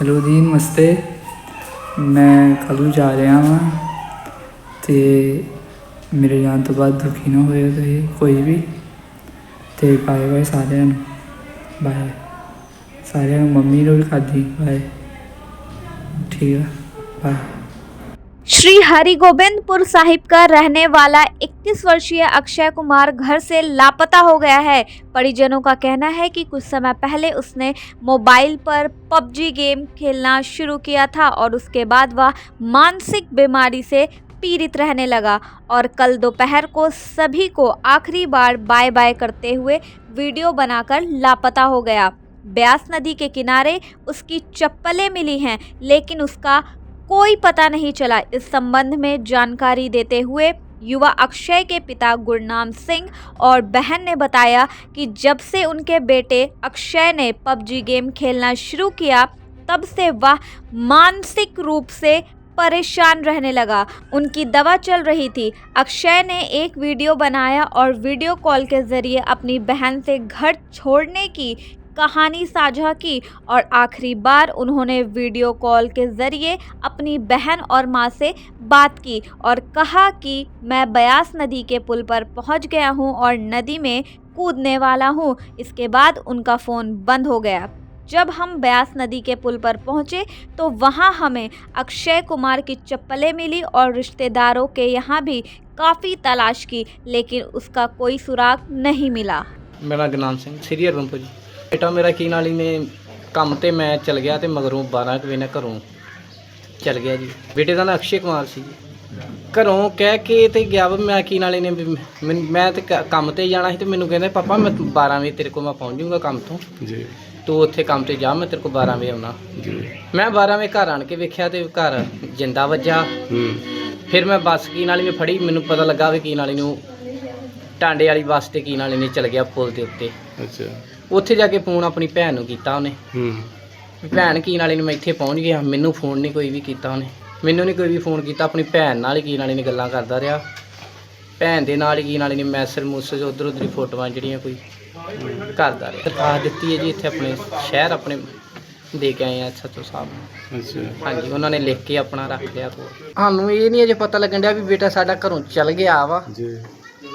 Hello ਜੀ, ਨਮਸਤੇ। ਮੈਂ ਕੱਲ੍ਹ ਨੂੰ ਜਾ ਰਿਹਾ ਹਾਂ ਤੇ ਮੇਰੇ ਜਾਣ ਤੋਂ ਬਾਅਦ ਦੁਖੀ ਨਾ ਹੋਇਓ ਤੁਸੀਂ, ਕੋਈ ਵੀ। ਤੇ ਬਾਏ ਬਾਏ ਸਾਰਿਆਂ ਨੂੰ। ਬਾਏ ਸਾਰਿਆਂ ਨੂੰ ਮੰਮੀ ਨੂੰ ਵੀ ਖਾਦੀ ਬਾਏ ਠੀਕ ਆ ਬਾਏ श्री हरिगोबिंदपुर साहिब का रहने वाला 21 वर्षीय अक्षय कुमार घर से लापता हो गया है। परिजनों का कहना है कि कुछ समय पहले उसने मोबाइल पर पबजी गेम खेलना शुरू किया था और उसके बाद वह मानसिक बीमारी से पीड़ित रहने लगा और कल दोपहर को सभी को आखिरी बार बाय बाय करते हुए वीडियो बनाकर लापता हो गया। ब्यास नदी के किनारे उसकी चप्पलें मिली हैं, लेकिन उसका कोई पता नहीं चला। इस संबंध में जानकारी देते हुए युवा अक्षय के पिता गुरनाम सिंह और बहन ने बताया कि जब से उनके बेटे अक्षय ने पबजी गेम खेलना शुरू किया, तब से वह मानसिक रूप से परेशान रहने लगा। उनकी दवा चल रही थी। अक्षय ने एक वीडियो बनाया और वीडियो कॉल के ज़रिए अपनी बहन से घर छोड़ने की कहानी साझा की और आखिरी बार उन्होंने वीडियो कॉल के ज़रिए अपनी बहन और माँ से बात की और कहा कि मैं बयास नदी के पुल पर पहुँच गया हूँ और नदी में कूदने वाला हूँ। इसके बाद उनका फ़ोन बंद हो गया। जब हम ब्यास नदी के पुल पर पहुँचे तो वहाँ हमें अक्षय कुमार की चप्पलें मिली और रिश्तेदारों के यहाँ भी काफ़ी तलाश की, लेकिन उसका कोई सुराग नहीं मिला। मेरा नाम सिंह सीरियल ਬੇਟਾ ਮੇਰਾ ਕੀ ਨਾਲ ਹੀ ਨੇ ਕੰਮ ਤੇ ਮੈਂ ਚਲ ਗਿਆ ਤੇ ਮਗਰੋਂ 12 ਕੁ ਵਜੇ ਨਾਲ ਘਰੋਂ ਚਲ ਗਿਆ ਜੀ। ਬੇਟੇ ਦਾ ਨਾਂ ਅਕਸ਼ੇ ਕੁਮਾਰ ਸੀ ਜੀ। ਘਰੋਂ ਕਹਿ ਕੇ ਤੇ ਗਿਆ ਵਾ ਮੈਂ ਕੀ ਨਾਲੇ ਨੇ ਵੀ ਮੈਨ- ਮੈਂ ਤੇ ਕ- ਕੰਮ ਤੇ ਜਾਣਾ ਸੀ ਤੇ ਮੈਨੂੰ ਕਹਿੰਦੇ ਪਾਪਾ ਮੈਂ 12 ਵਜੇ ਤੇਰੇ ਕੋਲ ਮੈਂ ਪਹੁੰਚ ਜਾਊਂਗਾ ਕੰਮ ਤੋਂ। ਜੀ। ਤੂੰ ਉੱਥੇ ਕੰਮ ਤੇ ਜਾ ਮੈਂ ਤੇਰੇ ਕੋਲ 12 ਵਜੇ ਆਉਣਾ। ਜੀ। ਮੈਂ 12 ਵਜੇ ਘਰ ਆਣ ਕੇ ਵੇਖਿਆ ਤੇ ਘਰ ਜਿੰਦਾ ਵੱਜਾ। ਹੂੰ। ਫਿਰ ਮੈਂ ਬੱਸ ਕੀ ਨਾਲੀ ਨੇ ਫੜੀ ਮੈਨੂੰ ਪਤਾ ਲੱਗਾ ਵੀ ਕੀ ਨਾਲੀ ਨੂੰ ਟਾਂਡੇ ਵਾਲੀ ਬੱਸ ਤੇ ਕੀ ਨਾਲੀ ਨੇ ਚਲ ਗਿਆ ਪੁਲ ਦੇ ਉੱਤੇ। ਅੱਛਾ। ਉੱਥੇ ਜਾ ਕੇ ਫੋਨ ਆਪਣੀ ਭੈਣ ਨੂੰ ਕੀਤਾ ਉਹਨੇ। ਹੂੰ। ਵੀ ਭੈਣ ਕੀ ਨਾਲੇ ਨੂੰ ਮੈਂ ਇੱਥੇ ਪਹੁੰਚ ਗਿਆ ਮੈਨੂੰ ਫੋਨ ਨਹੀਂ ਕੋਈ ਵੀ ਕੀਤਾ ਉਹਨੇ। ਮੈਨੂੰ ਨਹੀਂ ਕੋਈ ਵੀ ਫੋਨ ਕੀਤਾ ਆਪਣੀ ਭੈਣ ਨਾਲ ਹੀ ਕੀ ਨਾਲੇ ਨੇ ਗੱਲਾਂ ਕਰਦਾ ਰਿਹਾ। ਭੈਣ ਦੇ ਨਾਲ ਹੀ ਕੀ ਨਾਲੇ ਨੇ ਮੈਸੇਜ ਮੂਸੇਜ ਉਧਰ ਉਧਰ ਦੀ ਫੋਟੋਆਂ ਜਿਹੜੀਆਂ ਕੋਈ ਕਰਦਾ ਰਿਹਾ। ਦਰਖਾਸਤ ਦਿੱਤੀ ਹੈ ਜੀ ਇੱਥੇ ਆਪਣੇ ਸ਼ਹਿਰ ਆਪਣੇ ਦੇ ਕੇ ਆਏ ਆ ਸੱਚੋ ਸਾਹਿਬ ਨੂੰ। ਅੱਛਾ। ਹਾਂਜੀ ਉਹਨਾਂ ਨੇ ਲਿਖ ਕੇ ਆਪਣਾ ਰੱਖ ਲਿਆ। ਕੋਲ ਸਾਨੂੰ ਇਹ ਨਹੀਂ ਅਜੇ ਪਤਾ ਲੱਗਣ ਡਿਆ ਵੀ ਬੇਟਾ ਸਾਡਾ ਘਰੋਂ ਚਲ ਗਿਆ ਵਾ। ਜੀ।